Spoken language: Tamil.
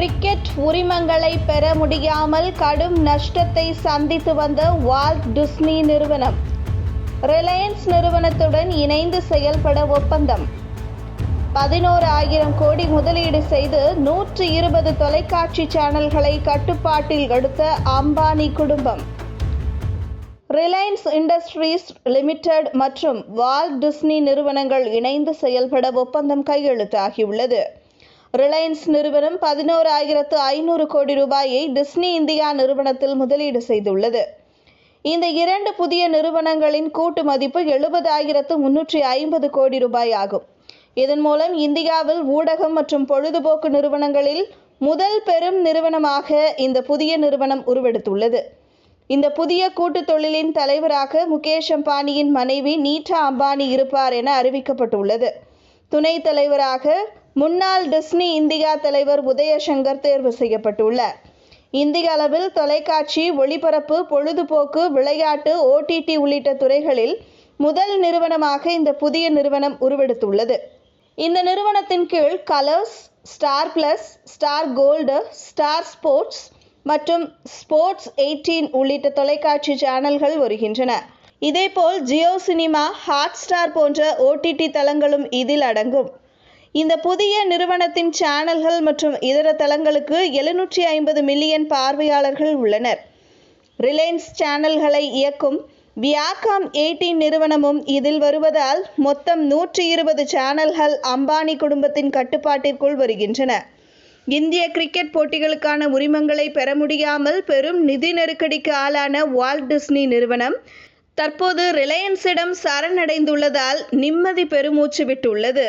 கிரிக்கெட் உரிமங்களை பெற முடியாமல் கடும் நஷ்டத்தை சந்தித்து வந்த வால்ட் டிஸ்னி நிறுவனம். ரிலையன்ஸ் நிறுவனத்துடன் இணைந்து செயல்பட ஒப்பந்தம். பதினோரு ஆயிரம் கோடி முதலீடு செய்து நூற்று இருபது தொலைக்காட்சி சேனல்களை கட்டுப்பாட்டில் எடுத்த அம்பானி குடும்பம். ரிலையன்ஸ் இண்டஸ்ட்ரீஸ் லிமிடெட் மற்றும் வால்ட் டிஸ்னி நிறுவனங்கள் இணைந்து செயல்பட ஒப்பந்தம் கையெழுத்தாகியுள்ளது. ரிலையன்ஸ் நிறுவனம் பதினோரு ஆயிரத்து ஐநூறு கோடி ரூபாயை டிஸ்னி இந்தியா நிறுவனத்தில் முதலீடு செய்துள்ளது. இந்த இரண்டு புதிய நிறுவனங்களின் கூட்டு மதிப்பு எழுபதாயிரத்து முன்னூற்றி ஐம்பது கோடி ரூபாய் ஆகும் இதன் மூலம் இந்தியாவில் ஊடகம் மற்றும் பொழுதுபோக்கு நிறுவனங்களில் முதல் பெரும் நிறுவனமாக இந்த புதிய நிறுவனம் உருவெடுத்துள்ளது. இந்த புதிய கூட்டு தொழிலின் தலைவராக முகேஷ் அம்பானியின் மனைவி நீட்டா அம்பானி இருப்பார் என அறிவிக்கப்பட்டுள்ளது. துணைத் தலைவராக முன்னாள் டிஸ்னி இந்தியா தலைவர் உதயசங்கர் தேர்வு செய்யப்பட்டுள்ளார். இந்திய அளவில் தொலைக்காட்சி ஒளிபரப்பு பொழுதுபோக்கு விளையாட்டு ஓடிடி உள்ளிட்ட துறைகளில் முதல் நிறுவனமாக இந்த புதிய நிறுவனம் உருவெடுத்துள்ளது. இந்த நிறுவனத்தின் கீழ் Colors Star Plus Star Gold Star Sports மற்றும் ஸ்போர்ட்ஸ் எயிட்டீன் உள்ளிட்ட தொலைக்காட்சி சேனல்கள் வருகின்றன. இதேபோல் ஜியோ சினிமா ஹாட் ஸ்டார் போன்ற ஓடிடி தளங்களும் இதில் அடங்கும். இந்த புதிய நிறுவனத்தின் சேனல்கள் மற்றும் இதர தளங்களுக்கு எழுநூற்றி ஐம்பது மில்லியன் பார்வையாளர்கள் உள்ளனர். ரிலையன்ஸ் சேனல்களை இயக்கும் வியாகாம் எயிட்டீன் நிறுவனமும் இதில் வருவதால் மொத்தம் நூற்றி இருபது சேனல்கள் அம்பானி குடும்பத்தின் கட்டுப்பாட்டிற்குள் வருகின்றன. இந்திய கிரிக்கெட் போட்டிகளுக்கான உரிமங்களை பெற முடியாமல் பெரும் நிதி நெருக்கடிக்கு ஆளான வால்ட் டிஸ்னி நிறுவனம் தற்போது ரிலையன்ஸிடம் சரணடைந்துள்ளதால் நிம்மதி பெருமூச்சு விட்டுள்ளது.